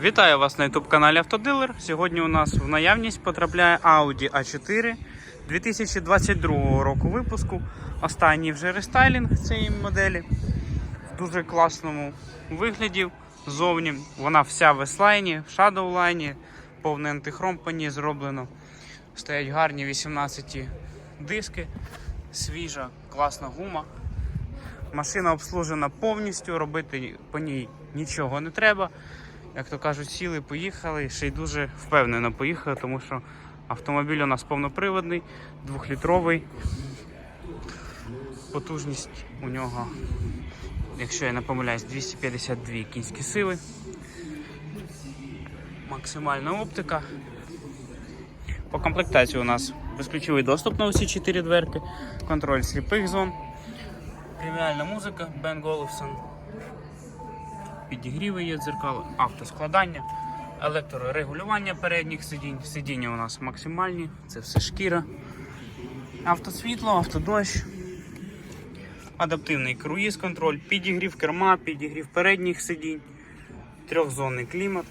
Вітаю вас на youtube каналі Автодилер. Сьогодні у нас в наявність потрапляє Audi A4 2022 року випуску. Останній вже рестайлінг цієї моделі в дуже класному вигляді. Зовні вона вся в S-лайні, в Shadow лайні, повний антихром по ній зроблено. Стоять гарні 18 диски, свіжа, класна гума. Машина обслужена повністю, робити по ній нічого не треба. Як то кажуть, сіли, поїхали, ще й дуже впевнено поїхали, тому що автомобіль у нас повноприводний, двохлітровий. Потужність у нього, якщо я не помиляюсь, 252 кінські сили. Максимальна оптика. По комплектації у нас безключовий доступ на усі 4 дверки, контроль сліпих зон, преміальна музика Бен Головсон, підігріви є дзеркало, автоскладання, електрорегулювання передніх сидінь. Сидіння у нас максимальні, це все шкіра. Автосвітло, автодощ, адаптивний круїз контроль, підігрів керма, підігрів передніх сидінь, трьохзонний клімат.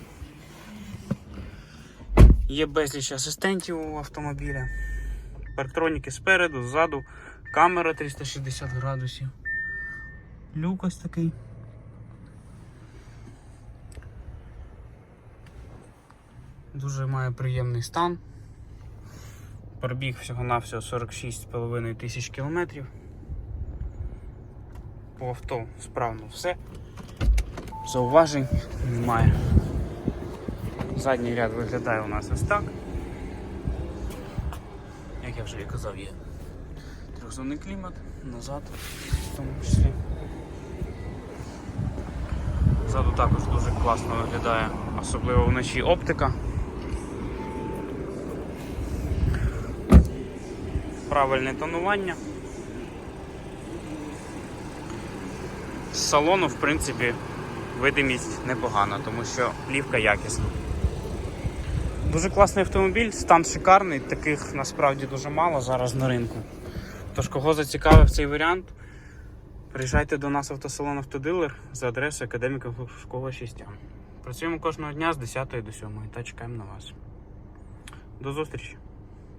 Є безліч асистентів у автомобіля. Парктроніки спереду, ззаду, камера 360 градусів. Люк ось такий. Дуже має приємний стан. Пробіг всього-навсього 46,5 тисяч кілометрів. По авто справно все. Зауважень немає. Задній ряд виглядає у нас ось так. Як я вже і казав, є трьохзонний клімат, назад в тому числі. Ззаду також дуже класно виглядає, особливо вночі оптика. Правильне тонування. З салону, в принципі, видимість непогана, тому що плівка якісна. Дуже класний автомобіль, стан шикарний, таких насправді дуже мало зараз на ринку. Тож, кого зацікавив цей варіант, приїжджайте до нас в автосалон Автодилер за адресою Академіка Глушкова 6. Працюємо кожного дня з 10 до 7 та чекаємо на вас. До зустрічі!